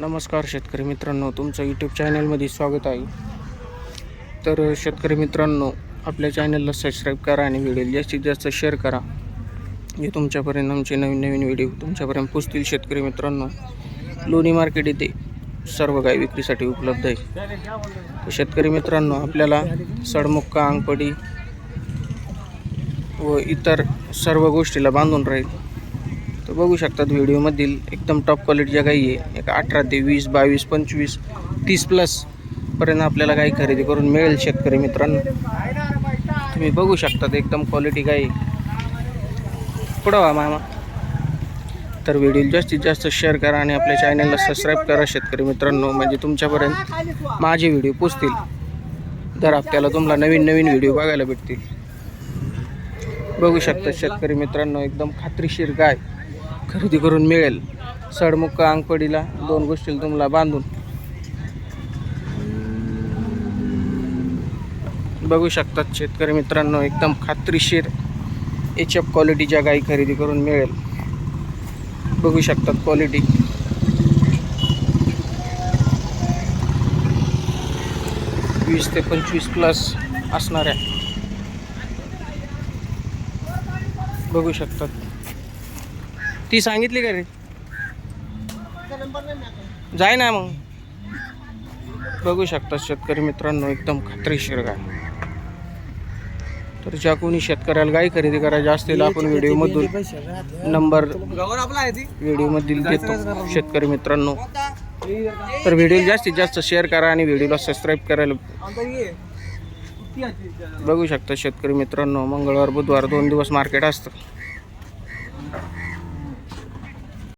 नमस्कार शेतकरी मित्रांनो तुमचं यूट्यूब चॅनलमध्ये स्वागत आहे. तर शेतकरी मित्रांनो आपल्या चॅनलला सबस्क्राईब करा आणि व्हिडिओ जास्तीत जास्त शेअर करा. हे तुमच्यापर्यंत आमचे नवीन नवीन व्हिडिओ तुमच्यापर्यंत पोचतील शेतकरी मित्रांनो. लोणी मार्केट येथे सर्व गाय विक्रीसाठी उपलब्ध आहे. तर शेतकरी मित्रांनो आपल्याला सडमुक्का अंगपडी व इतर सर्व गोष्टीला बांधून राहील. तर बघू शकतात व्हिडिओमधील एकदम टॉप क्वालिटीच्या गाई आहे एक अठरा ते वीस बावीस पंचवीस तीस प्लस पर्यंत आपल्याला गाई खरेदी करून मिळेल शेतकरी मित्रांनो. तुम्ही बघू शकतात एकदम क्वालिटी गाई पुढं व्हा मामा. तर व्हिडिओ जास्तीत जास्त शेअर करा आणि आपल्या चॅनलला सबस्क्राईब करा शेतकरी मित्रांनो. म्हणजे तुमच्यापर्यंत माझे व्हिडिओ पोचतील. दर आपल्याला तुम्हाला नवीन नवीन व्हिडिओ बघायला भेटतील. बघू शकता शेतकरी मित्रांनो एकदम खात्रीशीर गाय. खरेदी करून मिळेल. सडमुक्क अंगपडीला दोन गोष्टी तुम्हाला बांधून. बघू शकतात शेतकरी मित्रांनो एकदम खात्रीशीर एच एफ क्वालिटीच्या गाई खरेदी करून मिळेल. बघू शकतात क्वालिटी वीस ते पंचवीस प्लस असणाऱ्या. बघू शकतात. ती सांगितली का रे? जाय ना मग. बघू शकतात शेतकरी मित्रांनो एकदम खात्रीशीर गाय तर ज्या कोणी शेतकऱ्याला गाय खरेदी करायची असतील आपण व्हिडिओमधून नंबर व्हिडिओमधील देतो शेतकरी मित्रांनो. तर व्हिडिओ जास्तीत जास्त शेअर करा आणि व्हिडिओला सबस्क्राईब करायला बघू शकता शेतकरी मित्रांनो मंगळवार बुधवार दोन दिवस मार्केट असतं.